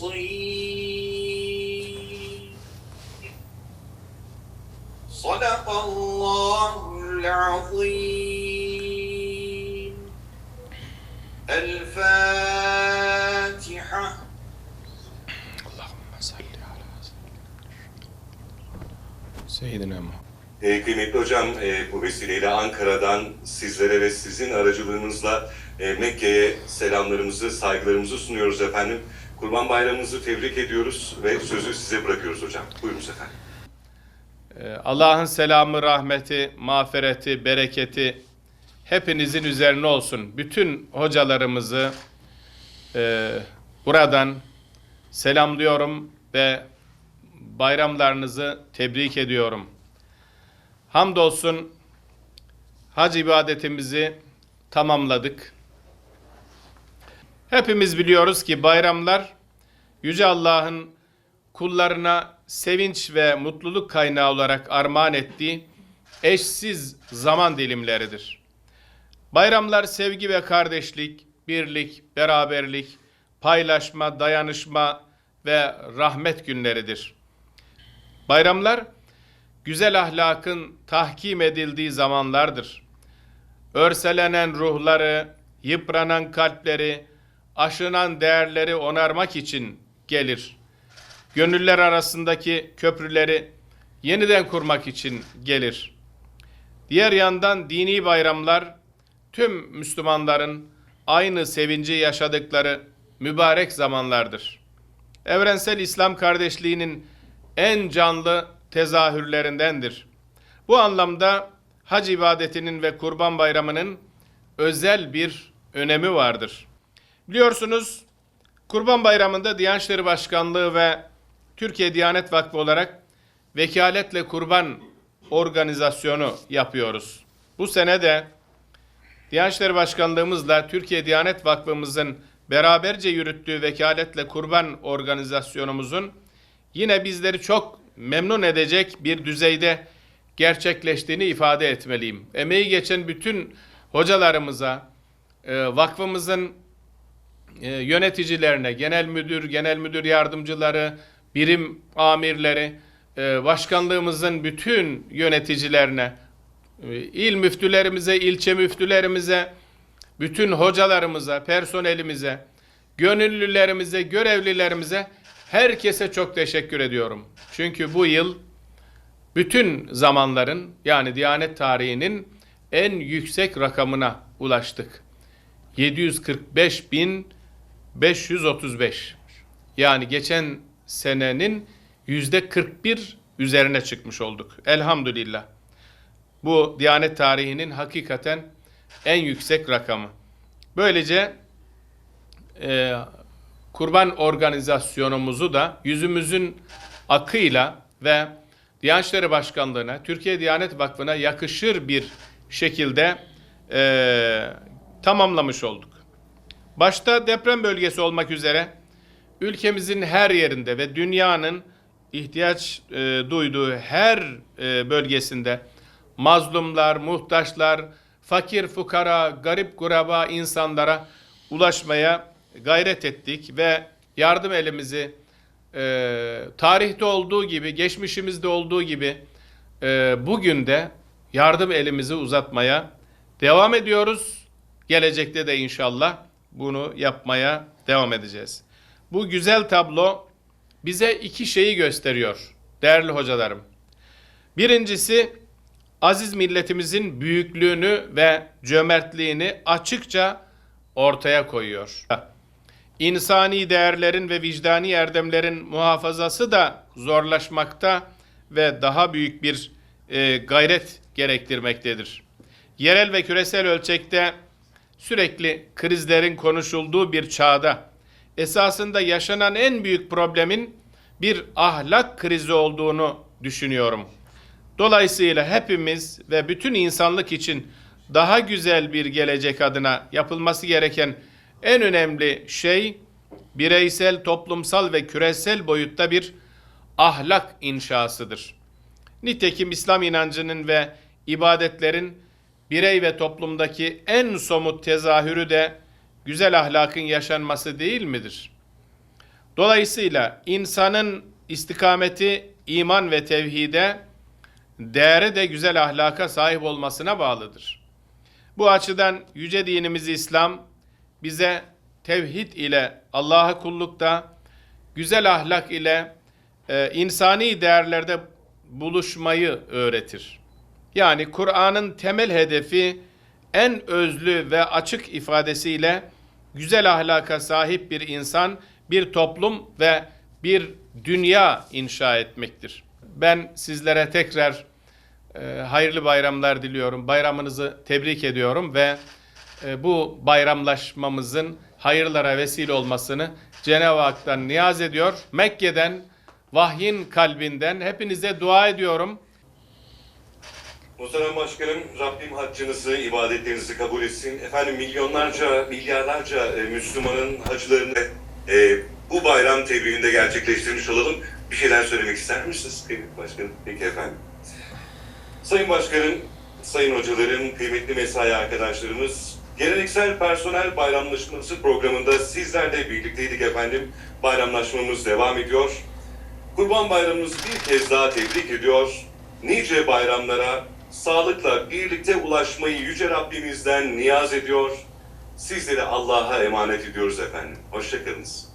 النصير صدق الله العظيم الفاتحة Allahümme salli ala Seyyidina Muhammed. Ee, kıymetli hocam, e, bu vesileyle Ankara'dan sizlere ve sizin aracılığınızla e, Mekke'ye selamlarımızı, saygılarımızı sunuyoruz efendim. Kurban Bayramınızı tebrik ediyoruz ve sözü size bırakıyoruz hocam. Buyurunuz efendim. Ee, Allah'ın selamı, rahmeti, mağfireti, bereketi hepinizin üzerine olsun. Bütün hocalarımızı e, buradan selamlıyorum ve bayramlarınızı tebrik ediyorum. Hamdolsun hac ibadetimizi tamamladık. Hepimiz biliyoruz ki bayramlar Yüce Allah'ın kullarına sevinç ve mutluluk kaynağı olarak armağan ettiği eşsiz zaman dilimleridir. Bayramlar sevgi ve kardeşlik, birlik, beraberlik, paylaşma, dayanışma ve rahmet günleridir. Bayramlar güzel ahlakın tahkim edildiği zamanlardır. Örselenen ruhları, yıpranan kalpleri, aşınan değerleri onarmak için gelir. Gönüller arasındaki köprüleri yeniden kurmak için gelir. Diğer yandan dini bayramlar tüm Müslümanların aynı sevinci yaşadıkları mübarek zamanlardır. Evrensel İslam kardeşliğinin en canlı tezahürlerindendir. Bu anlamda hac ibadetinin ve kurban bayramının özel bir önemi vardır. Biliyorsunuz Kurban Bayramı'nda Diyanet İşleri Başkanlığı ve Türkiye Diyanet Vakfı olarak vekaletle kurban organizasyonu yapıyoruz. Bu sene de Diyanet İşleri Başkanlığımızla Türkiye Diyanet Vakfımızın beraberce yürüttüğü vekaletle kurban organizasyonumuzun yine bizleri çok memnun edecek bir düzeyde gerçekleştiğini ifade etmeliyim. Emeği geçen bütün hocalarımıza, e, vakfımızın e, yöneticilerine, genel müdür, genel müdür yardımcıları, birim amirleri, e, başkanlığımızın bütün yöneticilerine, e, il müftülerimize, ilçe müftülerimize, bütün hocalarımıza, personelimize, gönüllülerimize, görevlilerimize, herkese çok teşekkür ediyorum. Çünkü bu yıl bütün zamanların yani Diyanet tarihinin en yüksek rakamına ulaştık. 745.535. Yani geçen senenin yüzde 41 üzerine çıkmış olduk. Elhamdülillah. Bu Diyanet tarihinin hakikaten en yüksek rakamı. Böylece e, kurban organizasyonumuzu da yüzümüzün akıyla ve Diyanet İşleri Başkanlığı'na, Türkiye Diyanet Vakfı'na yakışır bir şekilde e, tamamlamış olduk. Başta deprem bölgesi olmak üzere ülkemizin her yerinde ve dünyanın ihtiyaç e, duyduğu her e, bölgesinde mazlumlar, muhtaçlar, fakir fukara, garip kuraba insanlara ulaşmaya gayret ettik ve yardım elimizi e, tarihte olduğu gibi, geçmişimizde olduğu gibi e, bugün de yardım elimizi uzatmaya devam ediyoruz. Gelecekte de inşallah bunu yapmaya devam edeceğiz. Bu güzel tablo bize iki şeyi gösteriyor değerli hocalarım. Birincisi aziz milletimizin büyüklüğünü ve cömertliğini açıkça ortaya koyuyor. İnsani değerlerin ve vicdani erdemlerin muhafazası da zorlaşmakta ve daha büyük bir e, gayret gerektirmektedir. Yerel ve küresel ölçekte sürekli krizlerin konuşulduğu bir çağda esasında yaşanan en büyük problemin bir ahlak krizi olduğunu düşünüyorum. Dolayısıyla hepimiz ve bütün insanlık için daha güzel bir gelecek adına yapılması gereken en önemli şey bireysel, toplumsal ve küresel boyutta bir ahlak inşasıdır. Nitekim İslam inancının ve ibadetlerin birey ve toplumdaki en somut tezahürü de güzel ahlakın yaşanması değil midir? Dolayısıyla insanın istikameti iman ve tevhide, değeri de güzel ahlaka sahip olmasına bağlıdır. Bu açıdan yüce dinimiz İslam bize tevhid ile Allah'a kullukta, güzel ahlak ile e, insani değerlerde buluşmayı öğretir. Yani Kur'an'ın temel hedefi en özlü ve açık ifadesiyle güzel ahlaka sahip bir insan, bir toplum ve bir dünya inşa etmektir. Ben sizlere tekrar e, hayırlı bayramlar diliyorum. Bayramınızı tebrik ediyorum ve e, bu bayramlaşmamızın hayırlara vesile olmasını Cenab-ı Hak'tan niyaz ediyor. Mekke'den, vahyin kalbinden hepinize dua ediyorum. Muhterem Başkanım, Rabbim haccınızı, ibadetlerinizi kabul etsin. Efendim milyonlarca, milyarlarca e, Müslümanın hacılarını e, bu bayram tebriğinde gerçekleştirmiş olalım. Bir şeyler söylemek ister misiniz kıymetli başkanım? Peki efendim. Sayın Başkanım, sayın hocalarım, kıymetli mesai arkadaşlarımız, geleneksel personel bayramlaşması programında sizlerle birlikteydik efendim. Bayramlaşmamız devam ediyor. Kurban Bayramımızı bir kez daha tebrik ediyor. Nice bayramlara sağlıkla birlikte ulaşmayı Yüce Rabbimizden niyaz ediyor. Sizleri Allah'a emanet ediyoruz efendim. Hoşçakalınız.